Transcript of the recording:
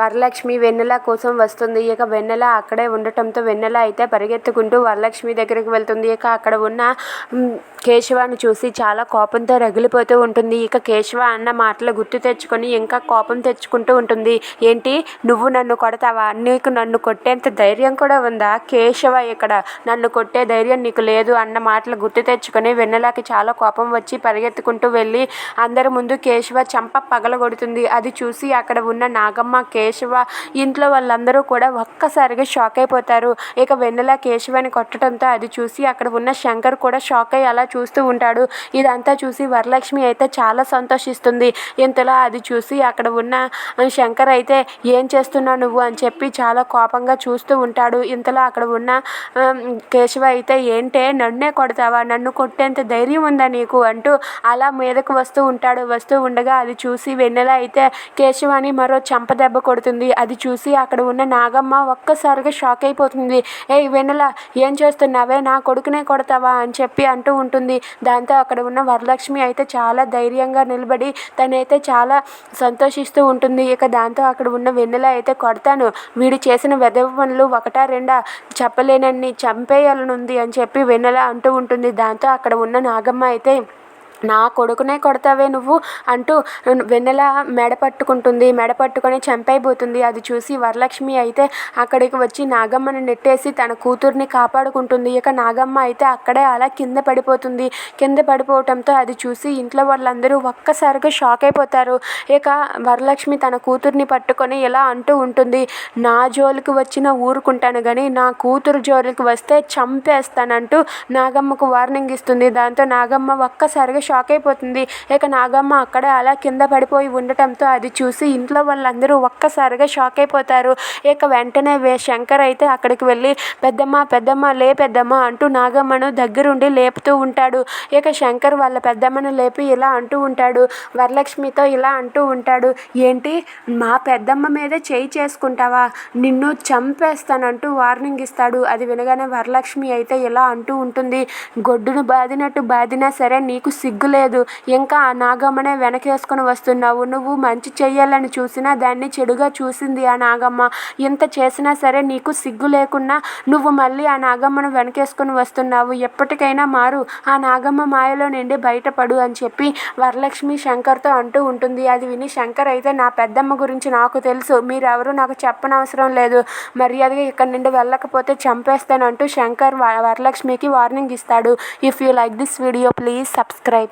వరలక్ష్మి వెన్నెల కోసం వస్తుంది. ఇక వెన్నెల అక్కడే ఉండటంతో వెన్నెల అయితే పరిగెత్తుకుంటూ వరలక్ష్మి దగ్గరికి వెళ్తుంది. ఇక అక్కడ ఉన్న కేశవాన్ని చూసి చాలా కోపంతో రగిలిపోతూ ఉంటుంది. ఇక కేశవ అన్న మాటలు గుర్తు తెచ్చుకొని ఇంకా కోపం తెచ్చుకుంటూ ఉంటుంది. ఏంటి? నువ్వు నన్ను కొడతావా? నీకు నన్ను కొట్టేంత ధైర్యం కూడా ఉందా? కేశవ ఇక్కడ నన్ను కొట్టే ధైర్యం నీకు లేదు అన్న మాటలు గుర్తు తెచ్చుకొని వెన్నెలకి చాలా కోపం వచ్చి పరిగెత్తుకుంటూ వెళ్ళి అందరి ముందు కేశవ చంప పగలగొడుతుంది. అది చూసి అక్కడ ఉన్న నాగమ్మ కేశవ. ఇంట్లో వాళ్ళందరూ కూడా ఒక్కసారిగా షాక్ అయిపోతారు. ఇక వెన్నెల కేశవని కొట్టడంతో అది చూసి అక్కడ ఉన్న శంకర్ కూడా షాక్ అయ్యి అలా చూస్తూ ఉంటాడు. ఇదంతా చూసి వరలక్ష్మి అయితే చాలా సంతోషిస్తుంది. ఇంతలో అది చూసి అక్కడ ఉన్న శంకర్ అయితే ఏం చేస్తున్నావు నువ్వు? అని చెప్పి చాలా కోపంగా చూస్తూ ఉంటాడు. ఇంతలో అక్కడ ఉన్న కేశవ అయితే ఏంటే నన్నే కొడతావా? నన్ను కొట్టేంత ధైర్యం ఉందా నీకు? అంటూ అలా మీదకు వస్తూ ఉంటాడు. వస్తూ ఉండగా అది చూసి వెన్నెల అయితే కేశవాని మరో చంప దెబ్బ కొడుతుంది. అది చూసి అక్కడ ఉన్న నాగమ్మ ఒక్కసారిగా షాక్ అయిపోతుంది. ఏ వెన్నెల ఏం చేస్తున్నావే? నా కొడుకునే కొడతావా? అని చెప్పి అంటూ ఉంటుంది. దాంతో అక్కడ ఉన్న వరలక్ష్మి అయితే చాలా ధైర్యంగా నిలబడి తనైతే చాలా సంతోషిస్తూ ఉంటుంది. ఇక దాంతో అక్కడ ఉన్న వెన్నెల అయితే కొడతాను. వీడు చేసిన వెధవ పనులు ఒకటా రెండా? చెప్పలేనన్ని చంపేయాలనుంది అని చెప్పి వెన్నెల అంటూ ఉంటుంది. దాంతో అక్కడ ఉన్న నాగమ్మ అయితే నా కొడుకునే కొడతావే నువ్వు అంటూ వెన్నెల మెడ పట్టుకుంటుంది. మెడ పట్టుకొని చంపైపోతుంది. అది చూసి వరలక్ష్మి అయితే అక్కడికి వచ్చి నాగమ్మని నెట్టేసి తన కూతుర్ని కాపాడుకుంటుంది. ఇక నాగమ్మ అయితే అక్కడే అలా కింద పడిపోతుంది. కింద పడిపోవటంతో అది చూసి ఇంట్లో వాళ్ళందరూ ఒక్కసారిగా షాక్ అయిపోతారు. ఇక వరలక్ష్మి తన కూతుర్ని పట్టుకొని ఇలా అంటూ ఉంటుంది. నా జోలికి వచ్చిన ఊరుకుంటాను కానీ నా కూతురు జోలికి వస్తే చంపేస్తానంటూ నాగమ్మకు వార్నింగ్ ఇస్తుంది. దాంతో నాగమ్మ ఒక్కసారిగా షాక్ అయిపోతుంది. ఇక నాగమ్మ అక్కడే అలా కింద పడిపోయి ఉండటంతో అది చూసి ఇంట్లో వాళ్ళందరూ ఒక్కసారిగా షాక్ అయిపోతారు. ఇక వెంటనే వే శంకర్ అయితే అక్కడికి వెళ్ళి పెద్దమ్మ పెద్దమ్మ లే పెద్దమ్మ అంటూ నాగమ్మను దగ్గరుండి లేపుతూ ఉంటాడు. ఇక శంకర్ వాళ్ళ పెద్దమ్మను లేపి ఇలా అంటూ ఉంటాడు. వరలక్ష్మితో ఇలా అంటూ ఉంటాడు. ఏంటి? మా పెద్దమ్మ మీదే చేయి చేసుకుంటావా? నిన్ను చంపేస్తానంటూ వార్నింగ్ ఇస్తాడు. అది వినగానే వరలక్ష్మి అయితే ఇలా అంటూ ఉంటుంది. గొడ్డును బాదినట్టు బాదినా సరే నీకు సిగ్గు లేదు ఇంకా ఆ నాగమ్మనే వెనకేసుకొని వస్తున్నావు. నువ్వు మంచి చెయ్యాలని చూసినా దాన్ని చెడుగా చూసింది ఆ నాగమ్మ. ఇంత చేసినా సరే నీకు సిగ్గు లేకున్నా నువ్వు మళ్ళీ ఆ నాగమ్మను వెనకేసుకుని వస్తున్నావు. ఎప్పటికైనా మారు. ఆ నాగమ్మ మాయలో నుండి బయటపడు అని చెప్పి వరలక్ష్మి శంకర్తో అంటూ ఉంటుంది. అది విని శంకర్ అయితే నా పెద్దమ్మ గురించి నాకు తెలుసు. మీరెవరు నాకు చెప్పనవసరం లేదు. మర్యాదగా ఇక్కడ నుండి వెళ్ళకపోతే చంపేస్తానంటూ శంకర్ వ- వరలక్ష్మికి వార్నింగ్ ఇస్తాడు. If you like this video please subscribe.